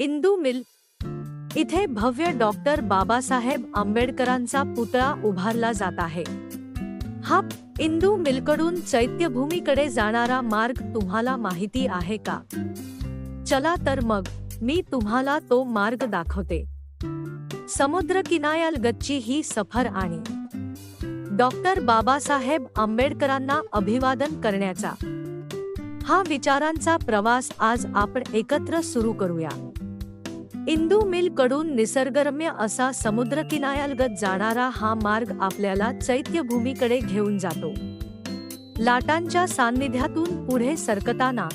Indu mill. इथे भव्य doctor Babasaheb आंबेडकरांचा पुतळा उभारला जात आहे. हा इंदू मिलकडून चैत्यभूमीकडे जाणारा मार्ग तुम्हाला माहिती आहे का? चला तर मग मी तुम्हाला तो मार्ग दाखवते. समुद्र किनायालगतची ही सफर आणि डॉक्टर बाबासाहेब आंबेडकरांना अभिवादन करण्याचा. हा विचारांचा प्रवास आज आपण एकत्र सुरू करूया. इंदू मिलकडून निसर्गरम्य असा समुद्र किनाऱ्यालगत जाणारा हा मार्ग आपल्याला चैत्यभूमीकडे घेऊन जातो. लाटांच्या सान्निध्यातून पुढे सरकताना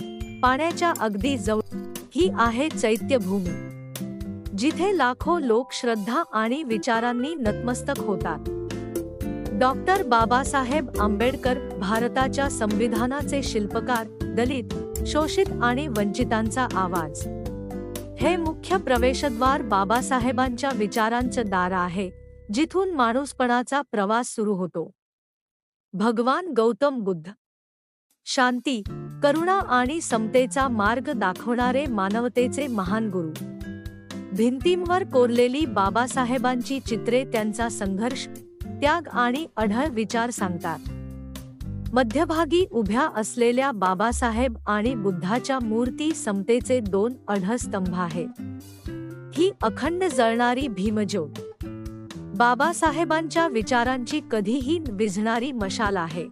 पाण्याच्या अगदी जवळ ही आहे चैत्यभूमी. जिथे लाखो लोक श्रद्धा आणि विचारांनी नतमस्तक होतात. डॉक्टर बाबासाहेब आंबेडकर भारताच्या संविधानाचे शिल्पकार दलित शोषित आणि वंचितांचा आवाज. हे मुख्य प्रवेशद्वार बाबासाहेबांच्या विचारांचं दार आहे जिथून माणूसपणाचा प्रवास सुरू होतो. भगवान गौतम बुद्ध. शांती करुणा आणि समतेचा मार्ग दाखवणारे मानवतेचे महान गुरु. भिंतींवर कोरलेली बाबासाहेबांची चित्रे त्यांचा संघर्ष त्याग आणि अढळ विचार सांगतात. मध्यभागी उभ्या असलेल्या बाबासाहेब आणि बुद्धाच्या मूर्ती समतेचे दोन अढस्तंभ आहेत. ही अखंड जळणारी भीमज्योत बाबासाहेबांच्या विचारांची कधीही विझणारी मशाल आहे.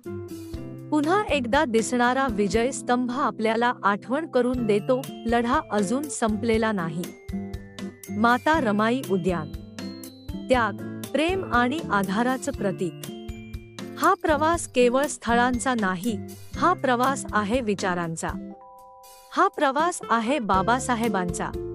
पुन्हा एकदा दिसणारा विजय स्तंभ आपल्याला आठवण करून देतो लढा अजून संपलेला नाही. माता रमाई उद्यान. त्याग प्रेम आणि आधाराचं प्रतीक. हा प्रवास केवळ स्थळांचा नाही हा प्रवास आहे विचारांचा. हा प्रवास आहे बाबासाहेबांचा.